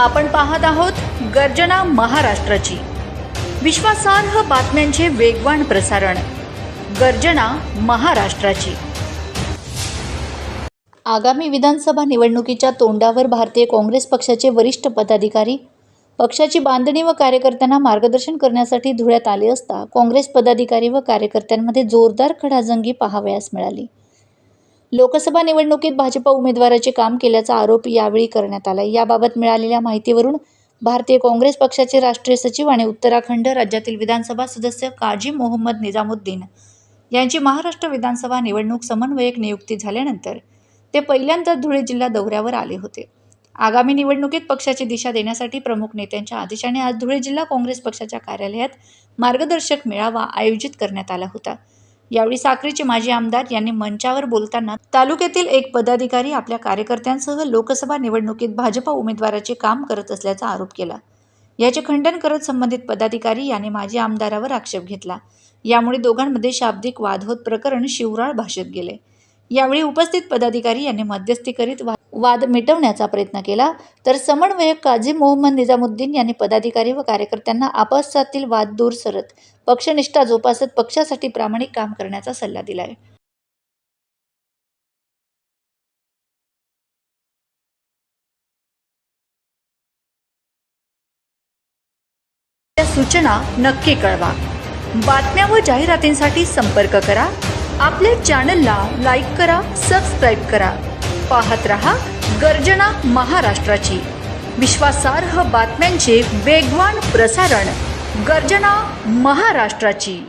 आपण पाहत आहोत गर्जना महाराष्ट्राची. विश्वासार्ह बातम्यांचे वेगवान प्रसारण. गर्जना महाराष्ट्राची. आगामी विधानसभा निवडणुकीच्या तोंडावर भारतीय काँग्रेस पक्षाचे वरिष्ठ पदाधिकारी पक्षाची बांधणी व कार्यकर्त्यांना मार्गदर्शन करण्यासाठी धुळ्यात आले असता काँग्रेस पदाधिकारी व कार्यकर्त्यांमध्ये जोरदार खडाजंगी पाहावयास मिळाली. लोकसभा निवडणुकीत भाजपा उमेदवाराचे काम केल्याचा आरोप यावेळी करण्यात आला याबाबत मिळालेल्या माहितीवरून भारतीय काँग्रेस पक्षाचे राष्ट्रीय सचिव आणि उत्तराखंड राज्यातील विधानसभा सदस्य काजी मोहम्मद निजामुद्दीन यांची महाराष्ट्र विधानसभा निवडणूक समन्वयक नियुक्ती झाल्यानंतर ते पहिल्यांदा धुळे जिल्हा दौऱ्यावर आले होते. आगामी निवडणुकीत पक्षाची दिशा देण्यासाठी प्रमुख नेत्यांच्या आदेशाने आज धुळे जिल्हा काँग्रेस पक्षाच्या कार्यालयात मार्गदर्शक मेळावा आयोजित करण्यात आला होता. यावेळी साक्रीचे माजी आमदार यांनी मंचावर बोलताना तालुक्यातील एक पदाधिकारी आपल्या कार्यकर्त्यांसह लोकसभा निवडणुकीत भाजपा उमेदवाराचे काम करत असल्याचा आरोप केला. याचे खंडन करत संबंधित पदाधिकारी यांनी माजी आमदारावर आक्षेप घेतला. यामुळे दोघांमध्ये शाब्दिक वाद होत प्रकरण शिवराळ भाषेत गेले. यावेळी उपस्थित पदाधिकारी यांनी मध्यस्थी करीत वा- वाद मिटवण्याचा प्रयत्न केला. तर समन्वयक काझी मोहम्मद निजामुद्दीन यांनी पदाधिकारी व कार्यकर्त्यांना आपसातील वाद दूर सरत पक्षनिष्ठा जोपासत पक्षासाठी प्रामाणिक काम करण्याचा सल्ला दिला आहे सूचना नक्की कळवा. बातम्या व जाहिरातींसाठी संपर्क करा. आपल्या चॅनलला लाईक करा सबस्क्राईब करा. पाहत रहा गर्जना महाराष्ट्राची. विश्वासार्ह बातम्यांचे वेगवान प्रसारण गर्जना महाराष्ट्राची.